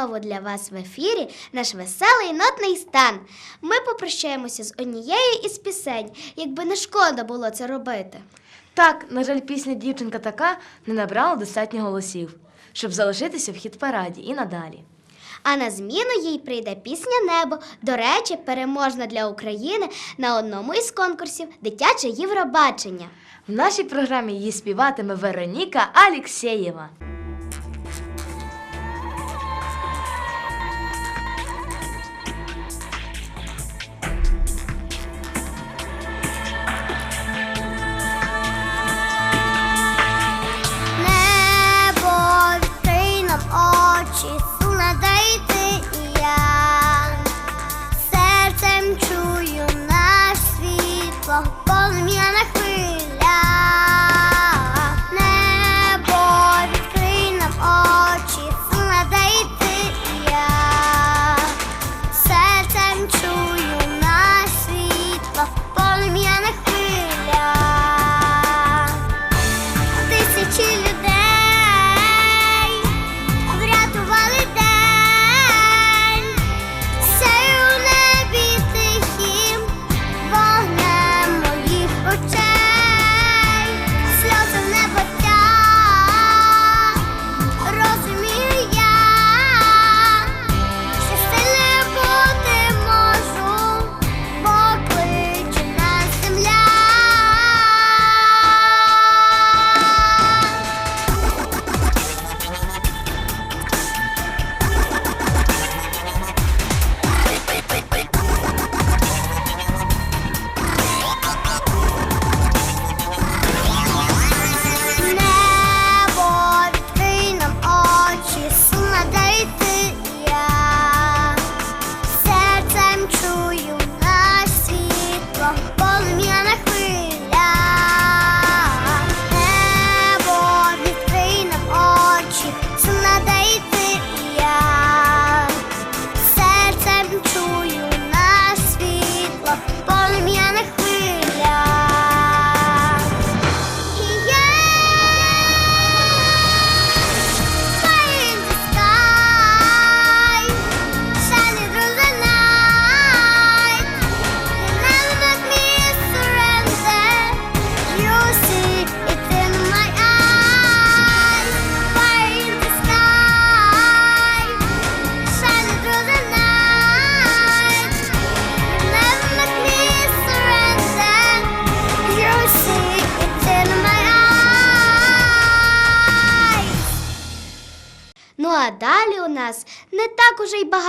знову для вас в ефірі наш веселий нотний стан. Ми попрощаємося з однією із пісень, якби не шкода було це робити. Так, на жаль, пісня дівчинка така не набрала достатньо голосів, щоб залишитися в хіт параді і надалі. А на зміну їй прийде пісня Небо. До речі, переможна для України на одному із конкурсів Дитяче Євробачення. В нашій програмі її співатиме Вероніка Алєксєєва.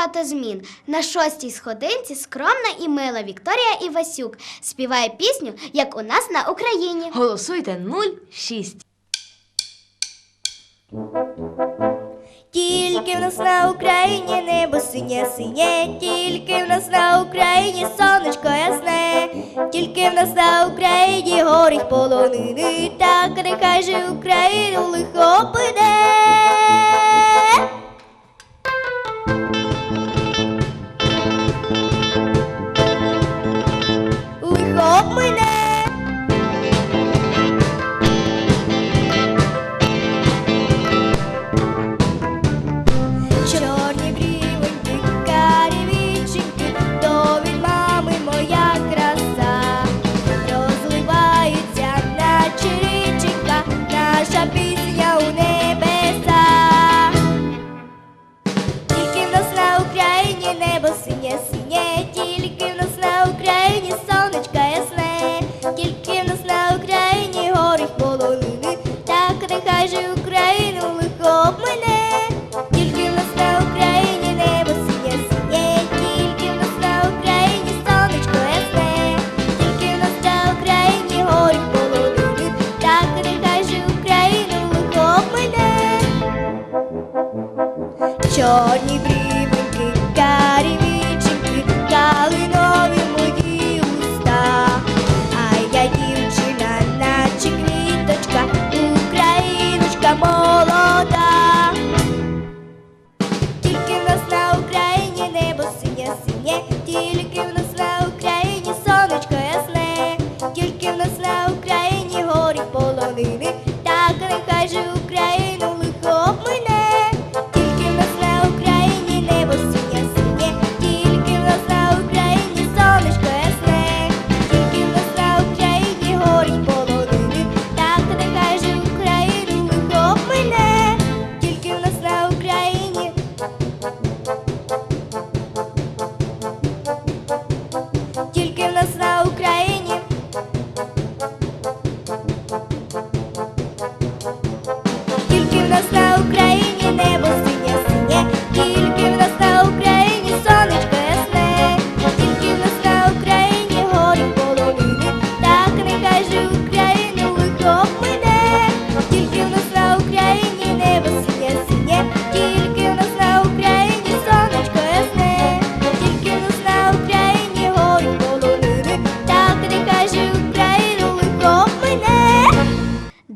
багато змін. На шостій сходинці скромна і мила Вікторія Івасюк співає пісню, як у нас на Україні. Голосуйте 06. Тільки в нас на Україні небо синє синє, тільки в нас на Україні сонечко ясне, тільки в нас на Україні горить полонини, так нехай же Україну лихо піде. Lord,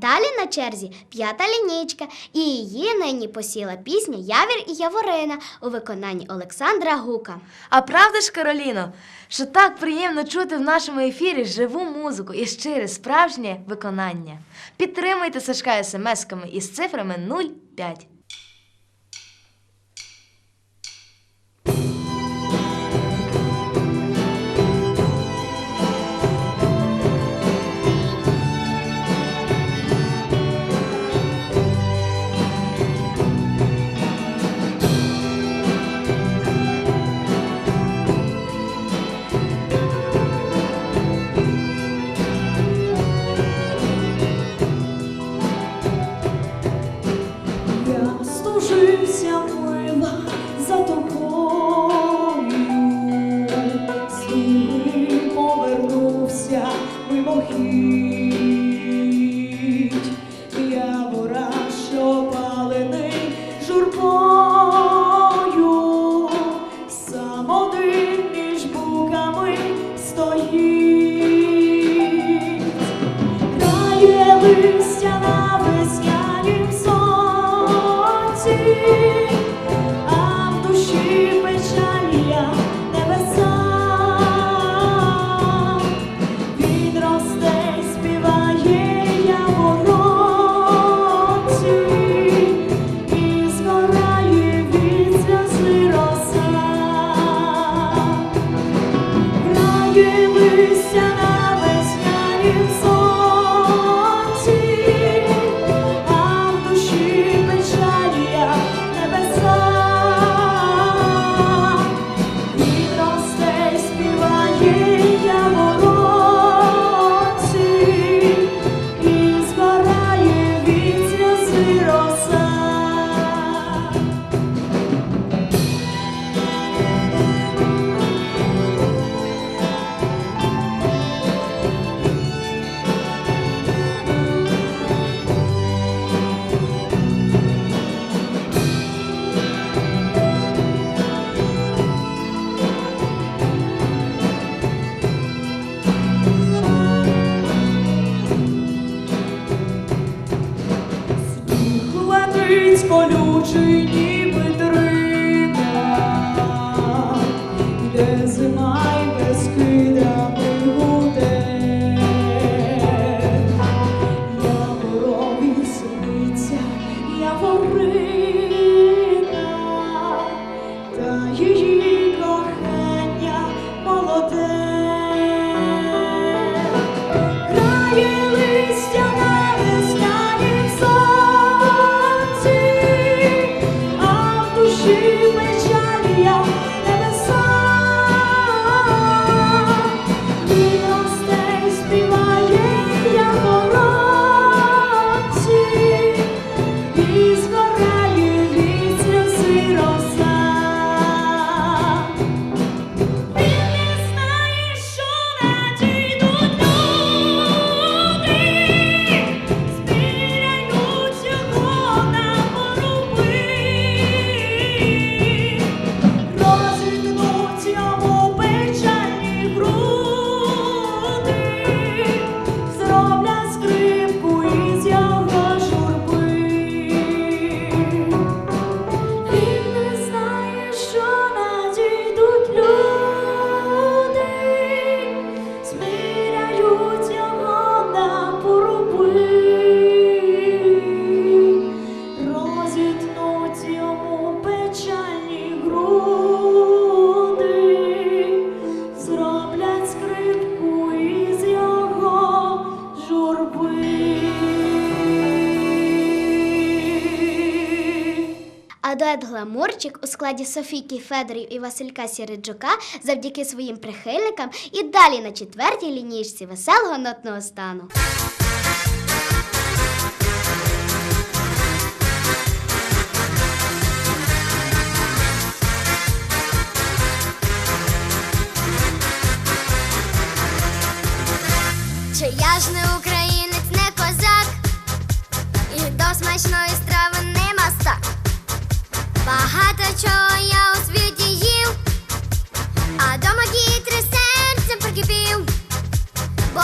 Далі на черзі п'ята лінійка, і її нині посіла пісня Явір і Яворина у виконанні Олександра Гука. А правда ж, Кароліно, що так приємно чути в нашому ефірі живу музику і щире справжнє виконання. Підтримуйте Сашка смс-ками із цифрами 05. tree. Складі Софійки Федорів і Василька Сіриджука завдяки своїм прихильникам і далі на четвертій лінійці веселого нотного стану. Чи я ж не українець, не козак, і до смачної мастак. Багато чого я у світі їв, а дома хитрий серцем прикипів, бо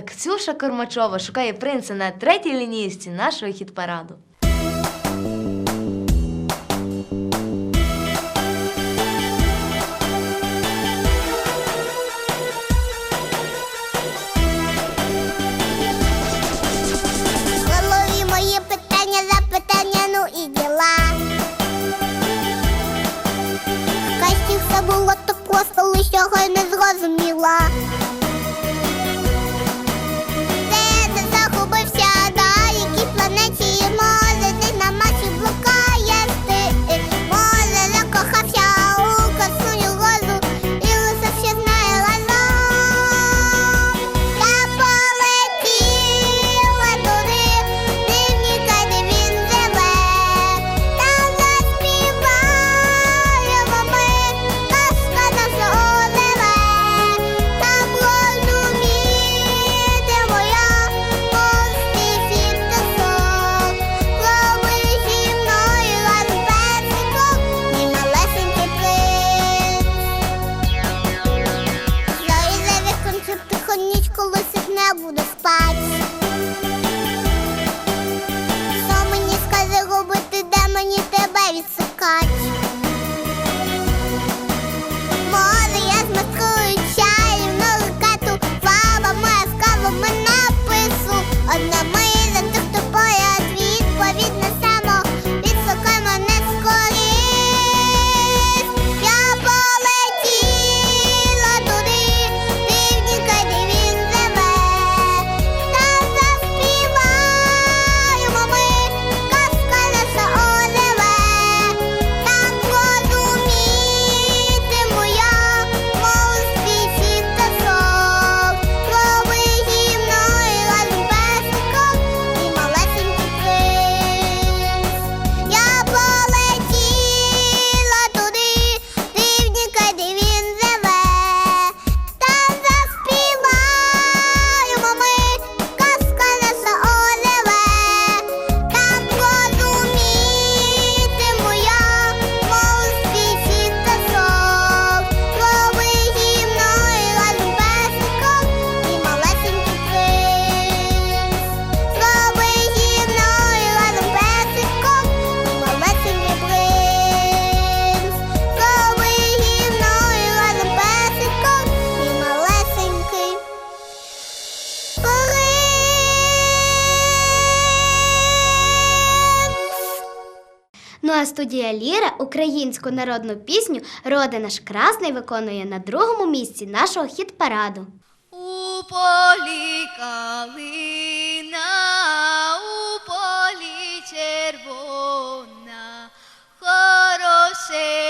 Ксюша Кормачова шукає принца на третій лінійці нашого хіт-параду. nada más. студія Ліра українську народну пісню Роди наш красний виконує на другому місці нашого хіт параду. У полі калина, у полі червона, хороше.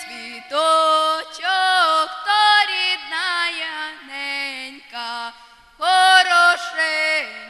цвіточок, то рідна яненька хороший.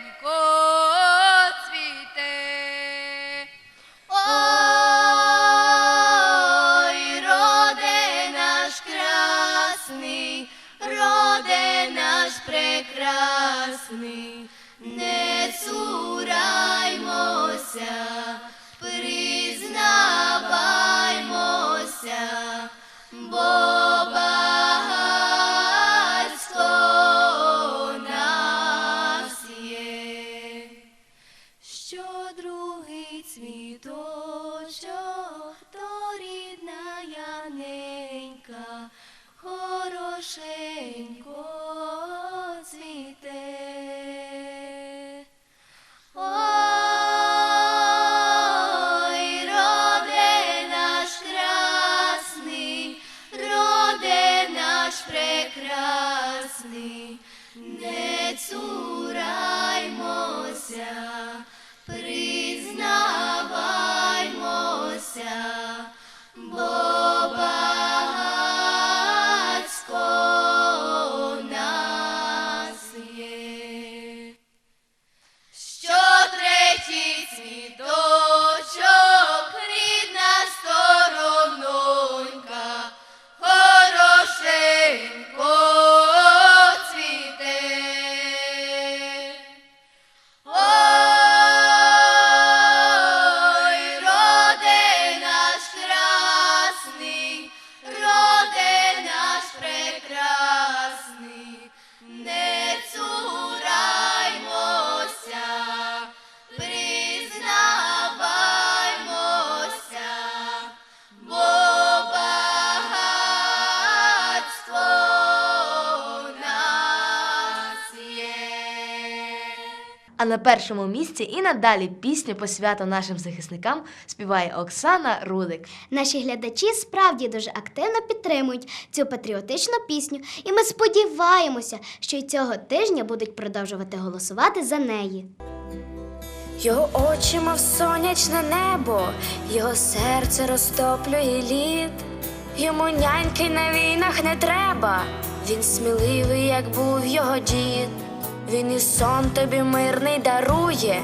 А на першому місці і надалі пісню по святу нашим захисникам співає Оксана Рудик. Наші глядачі справді дуже активно підтримують цю патріотичну пісню, і ми сподіваємося, що й цього тижня будуть продовжувати голосувати за неї. Його очі, мов сонячне небо, його серце розтоплює лід. Йому няньки на війнах не треба. Він сміливий, як був його дід. Він і сон тобі мирний дарує,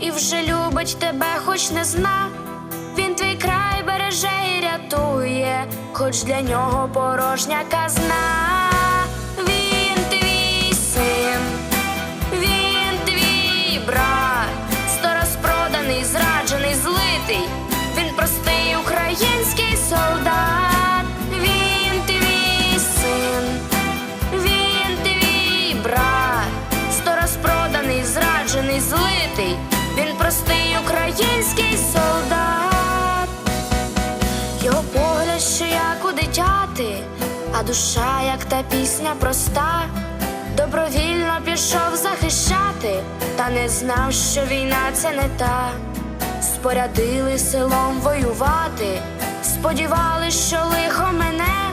і вже любить тебе, хоч не зна. Він твій край береже і рятує, хоч для нього порожня казна. А душа, як та пісня проста, добровільно пішов захищати, та не знав, що війна це не та. Спорядили селом воювати, сподівались, що лихо мене,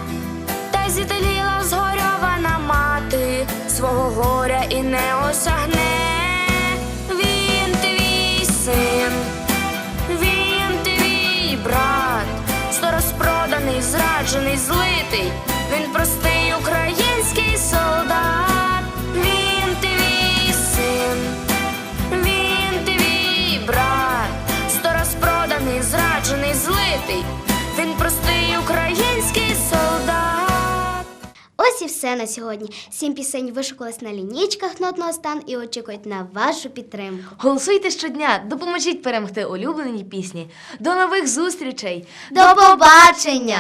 та й зітеліла згорьована мати, свого горя і не осягне. Він твій син. Він твій брат, сто розпроданий, зраджений, злитий. Він простий український солдат. Він твій син, він твій брат, сто розпроданий, зраджений, злитий. Він простий український солдат. Ось і все на сьогодні. Сім пісень вишукались на лінійках нотного стану і очікують на вашу підтримку. Голосуйте щодня, допоможіть перемогти улюблені пісні. До нових зустрічей! До побачення!